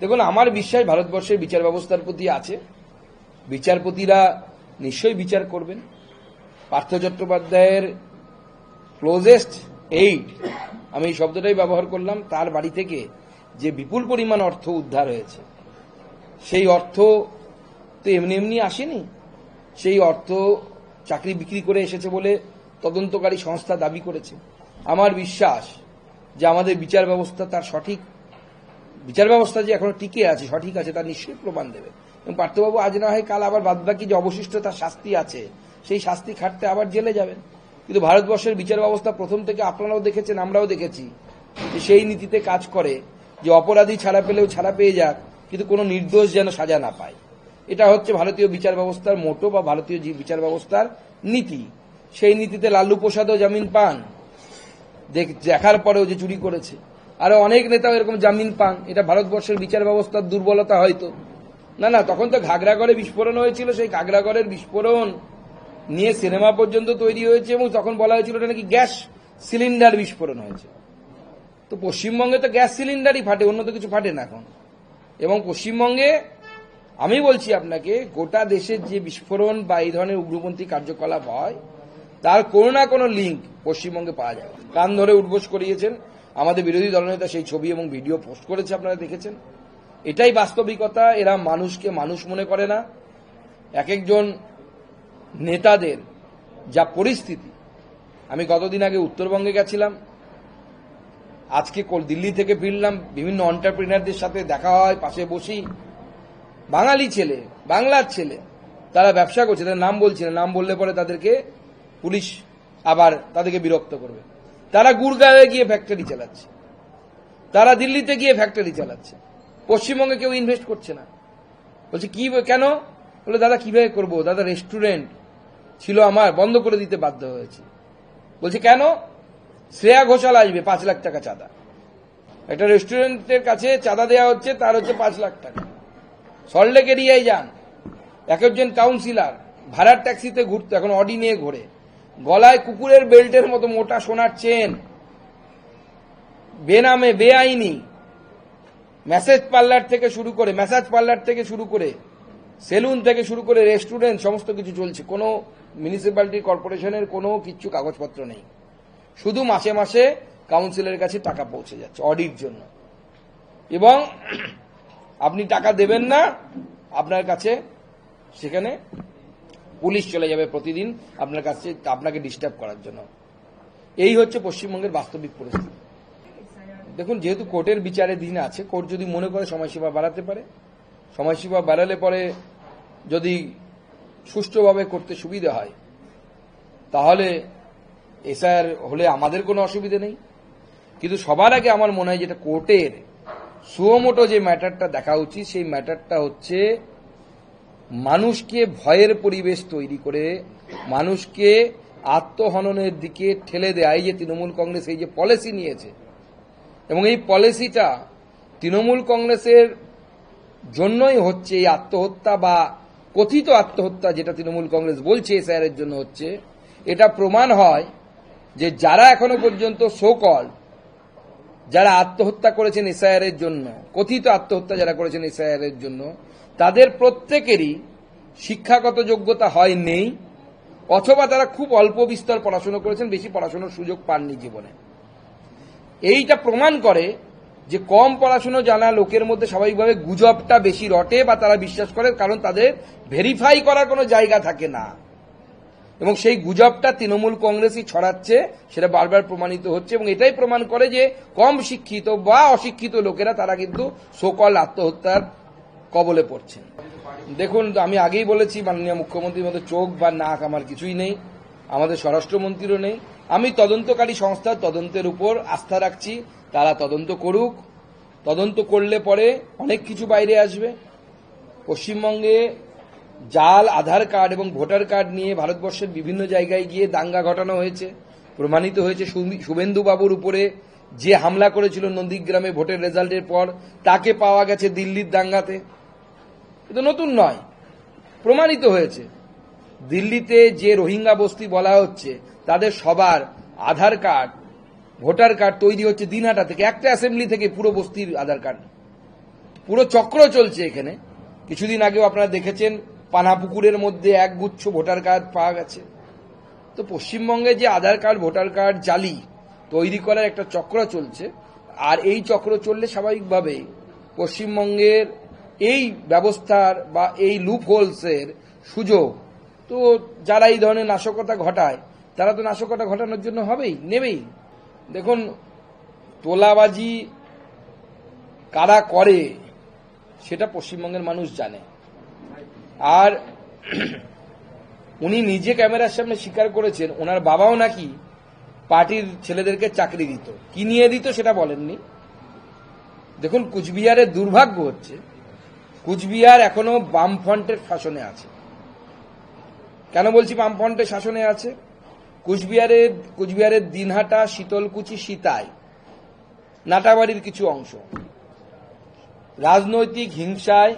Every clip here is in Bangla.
দেখুন, আমার বিশ্বাস ভারতবর্ষের বিচার ব্যবস্থার প্রতি আছে। বিচারপতিরা নিশ্চয়ই বিচার করবেন। পার্থ চট্টোপাধ্যায়ের ক্লোজেস্ট এইড আমি এই শব্দটাই ব্যবহার করলাম, তার বাড়ি থেকে যে বিপুল পরিমাণ অর্থ উদ্ধার হয়েছে, সেই অর্থ তো এমনি এমনি আসেনি। সেই অর্থ চাকরি বিক্রি করে এসেছে বলে তদন্তকারী সংস্থা দাবি করেছে। আমার বিশ্বাস যে আমাদের বিচার ব্যবস্থা তার সঠিক বিচার ব্যবস্থা যে এখনও টিকে আছে, সঠিক আছে তার নিশ্চয়ই প্রমাণ দেবে। এবং পার্থবাবু আজ না হয় কাল আবার বাদবাকি যে অবশিষ্ট তার শাস্তি আছে, সেই শাস্তি খাটতে আবার জেলে যাবেন। কিন্তু ভারতবর্ষের বিচার ব্যবস্থা প্রথম থেকে আপনারাও দেখেছেন, আমরাও দেখেছি যে সেই নীতিতে কাজ করে, যে অপরাধী ছাড়া পেলেও ছাড়া পেয়ে যাক, কিন্তু কোনো নির্দোষ যেন সাজা না পায়। এটা হচ্ছে ভারতীয় বিচার ব্যবস্থার মোটো বা ভারতীয় বিচার ব্যবস্থার নীতি। সেই নীতিতে লালু প্রসাদও জামিন পান। দেখ- দেখার পরেও যে চুরি করেছে। আরও অনেক নেতাও এরকম জামিন পান। এটা ভারতবর্ষের বিচার ব্যবস্থার দুর্বলতা হয়তো। না না, তখন তো ঘাগরাগড়ে বিস্ফোরণ হয়েছিল। সেই ঘাগরাগড়ের বিস্ফোরণ নিয়ে সিনেমা পর্যন্ত তৈরি হয়েছে এবং তখন বলা হয়েছিল এটা নাকি গ্যাস সিলিন্ডার বিস্ফোরণ হয়েছে। তো পশ্চিমবঙ্গে তো গ্যাস সিলিন্ডারই ফাটে, অন্য তো কিছু ফাটে না এখন। এবং পশ্চিমবঙ্গে আমি বলছি আপনাকে, গোটা দেশের যে বিস্ফোরণ বা এই ধরনের উগ্রপন্থী কার্যকলাপ হয়, তার কোনো না কোনো লিঙ্ক পশ্চিমবঙ্গে পাওয়া যায় কান ধরে উদ্বোস করিয়েছেন। আমাদের বিরোধী দলনেতা সেই ছবি এবং ভিডিও পোস্ট করেছে, আপনারা দেখেছেন। এটাই বাস্তবিকতা, এরা মানুষকে মানুষ মনে করে না। এক একজন নেতাদের যা পরিস্থিতি, আমি গতদিন আগে উত্তরবঙ্গে গেছিলাম, আজকে দিল্লি থেকে ফিরলাম, বিভিন্ন অন্টারপ্রিনারদের সাথে দেখা হয়, পাশে বসি। বাঙালি ছেলে, বাংলার ছেলে, তারা ব্যবসা করছে, তাদের নাম বলছে নাম বললে পরে তাদেরকে পুলিশ আবার তাদেরকে বিরক্ত করবে। তারা গুড়গাঁওয়ে গিয়ে ফ্যাক্টরি চালাচ্ছে। তারা দিল্লিতে গিয়ে ফ্যাক্টরি চালাচ্ছে। পশ্চিমবঙ্গে কেউ ইনভেস্ট করছে না। বলছে, কি কেন? বলে, দাদা, কীভাবে করব? দাদা রেস্টুরেন্ট ছিল আমার, বন্ধ করে দিতে বাধ্য হয়েছে। বলছে, কেন? শ্রেয়া ঘোষাল আসবে, পাঁচ লাখ টাকা চাঁদা। একটা রেস্টুরেন্টের কাছে চাঁদা দেওয়া হচ্ছে, তার হচ্ছে পাঁচ লাখ টাকা। সল্টলেক এরিয়ায় যান। এক একজন কাউন্সিলর ভাড়ার ট্যাক্সিতে ঘুরতো, এখন অডি নিয়ে ঘোরে। গলায় কুকুরের বেল্টের মতো মোটা সোনার চেন। বেনামে বেআইনি। ম্যাসেজ পার্লার থেকে শুরু করে, ম্যাসাজ পার্লার থেকে শুরু করে, সেলুন থেকে শুরু করে, রেস্টুরেন্ট, সমস্ত কিছু চলছে। কোনো মিউনিসিপ্যালিটি কর্পোরেশনের কোনো কিছু কাগজপত্র নেই। শুধু মাসে মাসে কাউন্সিলের কাছে টাকা পৌঁছে যাচ্ছে অডির জন্য। এবং আপনি টাকা দেবেন না, আপনার কাছে সেখানে পুলিশ চলে যাবে প্রতিদিন আপনার কাছে আপনাকে ডিস্টার্ব করার জন্য। এই হচ্ছে পশ্চিমবঙ্গের বাস্তবিক পরিস্থিতি। দেখুন, যেহেতু কোর্টের বিচারে দিন আছে, কোর্ট যদি মনে করে সময়সীমা বাড়াতে পারে, সময়সীমা বাড়ালে পরে যদি সুষ্ঠুভাবে করতে সুবিধা হয়, তাহলে এসআর হলে আমাদের কোনো অসুবিধে নেই। কিন্তু সবার আগে আমার মনে হয় যেটা কোর্টের সুমোটো যে ম্যাটারটা দেখা উচিত, সেই ম্যাটারটা হচ্ছে মানুষকে ভয়ের পরিবেশ তৈরি করে, মানুষকে আত্মহননের দিকে ঠেলে দেয়। যে তৃণমূল কংগ্রেস এই যে পলিসি নিয়েছে। এবং এই পলিসিটা তৃণমূল কংগ্রেসের জন্যই হচ্ছে এই আত্মহত্যা বা কথিত আত্মহত্যা যেটা তৃণমূল কংগ্রেস বলছে এসআইআর জন্য হচ্ছে। এটা প্রমাণ হয় যে যারা এখনও পর্যন্ত সোকল যারা আত্মহত্যা করেছেন এসআইআর এর জন্য, কথিত আত্মহত্যা যারা করেছেন এসআইআর এর জন্য, তাদের প্রত্যেকেরই শিক্ষাগত যোগ্যতা হয় নেই, অথবা তারা খুব অল্প বিস্তর পড়াশোনা করেছেন, বেশি পড়াশোনার সুযোগ পাননি জীবনে। এইটা প্রমাণ করে যে কম পড়াশুনো জানা লোকের মধ্যে স্বাভাবিকভাবে গুজবটা বেশি রটে বা তারা বিশ্বাস করে, কারণ তাদের ভেরিফাই করার কোনো জায়গা থাকে না। এবং সেই গুজবটা তৃণমূল কংগ্রেসই ছড়াচ্ছে, সেটা বারবার প্রমাণিত হচ্ছে এবং এটাই প্রমাণ করে যে কম শিক্ষিত বা অশিক্ষিত লোকেরা তারা কিন্তু সকল আত্মহত্যার কবলে পড়ছেন। দেখুন আমি আগেই বলেছি, মাননীয় মুখ্যমন্ত্রীর মতো চোখ বা নাক আমার কিছুই নেই, আমাদের স্বরাষ্ট্রমন্ত্রীরও নেই। আমি তদন্তকারী সংস্থার তদন্তের উপর আস্থা রাখছি, তারা তদন্ত করুক। তদন্ত করলে পরে অনেক কিছু বাইরে আসবে। পশ্চিমবঙ্গে জাল, আধার কার্ড এবং ভোটার কার্ড নিয়ে ভারতবর্ষের বিভিন্ন জায়গায় গিয়ে দাঙ্গা ঘটানো হয়েছে, প্রমাণিত হয়েছে শুভি- শুভেন্দু বাবুর উপরে যে হামলা করেছিল নন্দীগ্রামে ভোটের রেজাল্টের পর, তাকে পাওয়া গেছে দিল্লির দাঙ্গাতে। এটা নতুন নয়, প্রমাণিত হয়েছে। দিল্লিতে যে রোহিঙ্গা বস্তি বলা হচ্ছে, তাদের সবার আধার কার্ড, ভোটার কার্ড তৈরি হচ্ছে দিনহাটা থেকে, একটা অ্যাসেম্বলি থেকে পুরো বস্তির আধার কার্ড। পুরো চক্র চলছে এখানে। কিছুদিন আগেও আপনারা দেখেছেন পানাপুকুরের মধ্যে এক গুচ্ছ ভোটার কার্ড পাওয়া গেছে। তো পশ্চিমবঙ্গে যে আধার কার্ড, ভোটার কার্ড জালি তৈরি করার একটা চক্র চলছে, আর এই চক্র চললে স্বাভাবিকভাবে পশ্চিমবঙ্গের এই ব্যবস্থার বা এই লুপ হোলসের সুযোগ, তো যারা এই ধরনের নাশকতা ঘটায়, তারা তো নাশকতা ঘটানোর জন্য হবেই, নেবেই। দেখুন, তোলাবাজি কারা করে, সেটা পশ্চিমবঙ্গের মানুষ জানে। আর উনি নিজে ক্যামেরার সামনে স্বীকার করেছেন, ওনার বাবাও নাকি পার্টির ছেলেদেরকে চাকরি দিত। কি নিয়ে দিত সেটা বলেননি। দেখুন, কুচবিহারের দুর্ভাগ্য হচ্ছে, কুচবিহার এখনও বামফ্রন্টের শাসনে আছে। কেন বলছি বামফ্রন্টের শাসনে আছে? কুচবিহারের কুচবিহারের দিনহাটা, শীতলকুচি সীতায় নাটাবাড়ির কিছু অংশ। রাজনৈতিক হিংসায়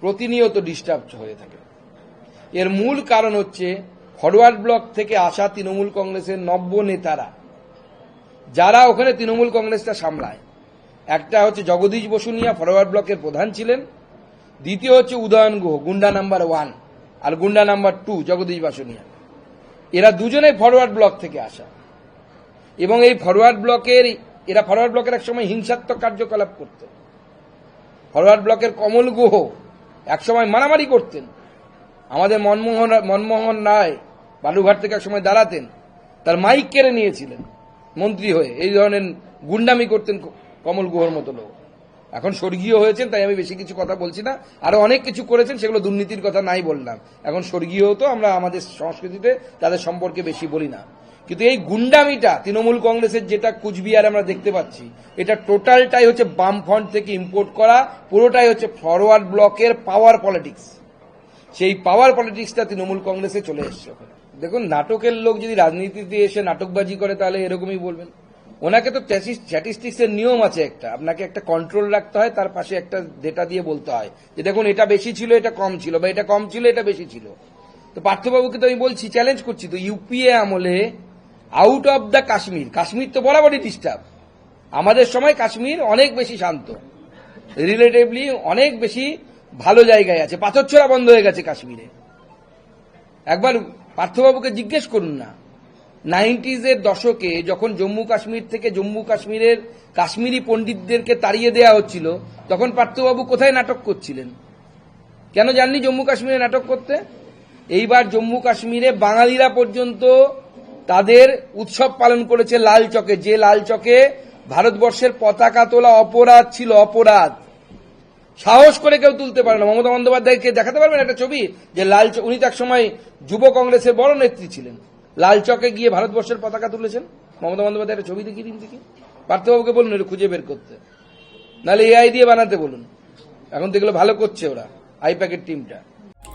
প্রতিনিয়ত ডিস্টার্ব হয়ে থাকে। এর মূল কারণ হচ্ছে ফরওয়ার্ড ব্লক থেকে আসা তৃণমূল কংগ্রেসের নব্য নেতারা। যারা ওখানে তৃণমূল কংগ্রেসটা সামলায়। একটা হচ্ছে জগদীশ বসুনিয়া ফরওয়ার্ড ব্লকের প্রধান ছিলেন। দ্বিতীয় হচ্ছে উদয়ন গুহ, গুন্ডা নাম্বার ওয়ান আর গুন্ডা নাম্বার টু জগদীশ বাসুনিয়া এরা দুজনেই ফরওয়ার্ড ব্লক থেকে আসা। এবং এই ফরওয়ার্ড ব্লকের, এরা ফরওয়ার্ড ব্লকের এক সময় হিংসাত্মক কার্যকলাপ করত। ফরওয়ার্ড ব্লকের কমল গুহ একসময় মারামারি করতেন। আমাদের মনমোহন মনমোহন রায় বালুঘাট থেকে এক সময় দাঁড়াতেন। তার মাইক কেড়ে নিয়েছিলেন মন্ত্রী হয়ে। এই ধরনের গুন্ডামি করতেন কমল গুহর মতো লোক। এখন স্বর্গীয় হয়েছেন, তাই আমি বেশি কিছু কথা বলছি না। আরও অনেক কিছু করেছেন, সেগুলো দুর্নীতির কথা নাই বললাম। এখন স্বর্গীয় তো আমরা আমাদের সংস্কৃতিতে তাদের সম্পর্কে বেশি বলি না। কিন্তু এই গুন্ডামিটা তৃণমূল কংগ্রেসের যেটা কুচবিহার আমরা দেখতে পাচ্ছি, এটা টোটালটাই হচ্ছে বাম ফ্রন্ট থেকে ইম্পোর্ট করা, পুরোটাই হচ্ছে ফরওয়ার্ড ব্লকের পাওয়ার পলিটিক্স সেই পাওয়ার পলিটিক্সটা তৃণমূল কংগ্রেসে চলে এসছে দেখুন, নাটকের লোক যদি রাজনীতিতে এসে নাটকবাজি করে, তাহলে এরকমই বলবেন। ওনাকে তো স্ট্যাটিস্টিক্স এর নিয়ম আছে একটা। আপনাকে একটা কন্ট্রোল রাখতে হয়, তার পাশে একটা ডেটা দিয়ে বলতে হয় যে, দেখুন, এটা বেশি ছিল, এটা কম ছিল, বা এটা কম ছিল, এটা বেশি ছিল। তো পার্থবাবুকে তো আমি বলছি চ্যালেঞ্জ করছি। তো ইউপিএ আমলে out of the Kashmir Kashmir তো বরাবরই ডিস্টার্ব আমাদের সময় কাশ্মীর অনেক বেশি শান্ত। রিলেটিভলি অনেক বেশি ভালো জায়গায় আছে। পাথর ছোড়া বন্ধ হয়ে গেছে কাশ্মীরে একবার পার্থবাবুকে জিজ্ঞেস করুন না। নাইনটিজ এর দশকে যখন জম্মু কাশ্মীর থেকে জম্মু কাশ্মীরের কাশ্মীরি পণ্ডিতদেরকে তাড়িয়ে দেওয়া হচ্ছিল, তখন পার্থবাবু কোথায় নাটক করছিলেন? কেন জাননি জম্মু কাশ্মীরে নাটক করতে? এইবার জম্মু কাশ্মীরে বাঙালিরা পর্যন্ত তাদের উৎসব পালন করেছে লাল চকে। যে লাল চকে ভারতবর্ষের পতাকা তোলা অপরাধ ছিল, অপরাধ। সাহস করে কেউ তুলতে পারে না। মমতা বন্দ্যোপাধ্যায়কে দেখাতে পারবেন একটা ছবি যে লাল উনি তো এক সময় যুব কংগ্রেসের বড় নেত্রী ছিলেন। লাল চকে গিয়ে ভারতবর্ষের পতাকা তুলেছেন। মমতা বন্দ্যোপাধ্যায় একটা ছবি দেখিয়ে দিন দেখি। পার্থবাবুকে বলুন এটা খুঁজে বের করতে। নাহলে এআই দিয়ে বানাতে বলুন। এখন এগুলো ভালো করছে ওরা, আই প্যাকেট টিমটা।